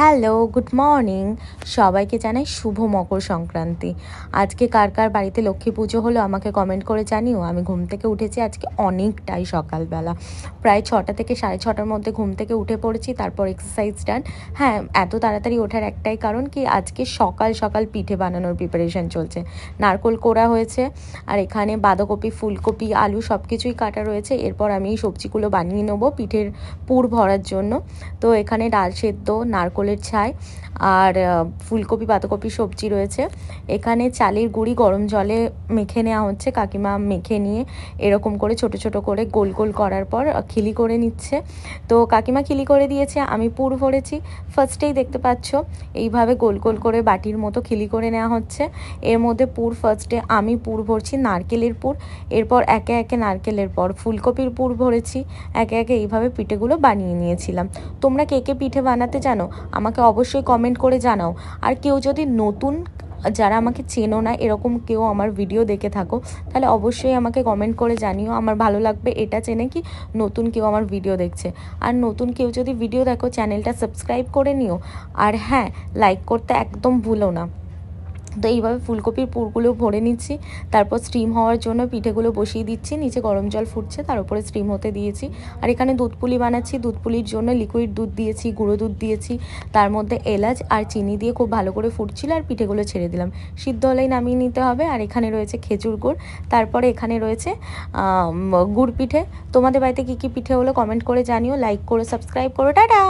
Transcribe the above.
Hello, good morning. সবাইকে জানাই শুভ মকর সংক্রান্তি। আজকে কার কার বাড়িতে লক্ষ্মী পুজো হলো আমাকে কমেন্ট করে জানিও। আমি ঘুম থেকে উঠেছি আজকে অনেকটাই সকালবেলা। প্রায় ছটা থেকে সাড়ে ছটার মধ্যে ঘুম থেকে উঠে পড়েছি, তারপর এক্সারসাইজ ডান হ্যাঁ এত তাড়াতাড়ি ওঠার একটাই কারণ কি, আজকে সকাল সকাল পিঠে বানানোর প্রিপারেশন চলছে। নারকোল কোড়া হয়েছে, আর এখানে বাঁধাকপি, ফুলকপি, আলু সব কিছুই কাটা রয়েছে। এরপর আমি সবজিগুলো বানিয়ে নেব পিঠের পুর ভরার জন্য। তো এখানে ডাল সেদ্ধ নারকোলের ছাই আর ফুলকপি, বাঁধাকপি, সবজি রয়েছে। এখানে চালের গুঁড়ি গরম জলে মেখে নেওয়া হচ্ছে। কাকিমা মেখে নিয়ে এরকম করে ছোট ছোট করে গোল গোল করার পর খিলি করে নিচ্ছে। তো কাকিমা খিলি করে দিয়েছে, আমি পুর ভরেছি। ফার্স্টেই দেখতে পাচ্ছ, এইভাবে গোল গোল করে বাটির মতো খিলি করে নেওয়া হচ্ছে। এর মধ্যে পুর ফার্স্টে আমি পুর ভরছি, নারকেলের পুর। এরপর একে একে নারকেলের পর ফুলকপির পুর ভরেছি। একে একে এইভাবে পিঠেগুলো বানিয়ে নিয়েছিলাম। তোমরা কে কে পিঠে বানাতে জানো? আমাকে অবশ্যই কমেন্ট করে জানাও। আর কেউ যদি নতুন, যারা আমাকে চেনো না, এরকম কেউ আমার ভিডিও দেখে থাকো, তাহলে অবশ্যই আমাকে কমেন্ট করে জানিও। আমার ভালো লাগবে এটা চেনে কি নতুন কেউ আমার ভিডিও দেখছে। আর নতুন কেউ যদি ভিডিও দেখো চ্যানেলটা সাবস্ক্রাইব করে নিও। আর হ্যাঁ লাইক করতে একদম ভুলো না। তো এইভাবে ফুলকপির পুরগুলো ভরে নিচ্ছি। তারপর স্টিম হওয়ার জন্য পিঠেগুলো বসিয়ে দিচ্ছি। নিচে গরম জল ফুটছে, তার উপরে স্টিম হতে দিয়েছি। আর এখানে দুধ পুলি বানাচ্ছি। দুধ পুলির জন্য লিকুইড দুধ দিয়েছি, গুঁড়ো দুধ দিয়েছি। তার মধ্যে এলাচ আর চিনি দিয়ে খুব ভালো করে ফুটছিল আর পিঠেগুলো ছেড়ে দিলাম। সিদ্ধ হলেই নামিয়ে নিতে হবে। আর এখানে রয়েছে খেজুর গুড়। তারপরে এখানে রয়েছে গুড় পিঠে। তোমাদের বাড়িতে কী কী পিঠে হলো কমেন্ট করে জানিও। লাইক করো, সাবস্ক্রাইব করো। টাটা!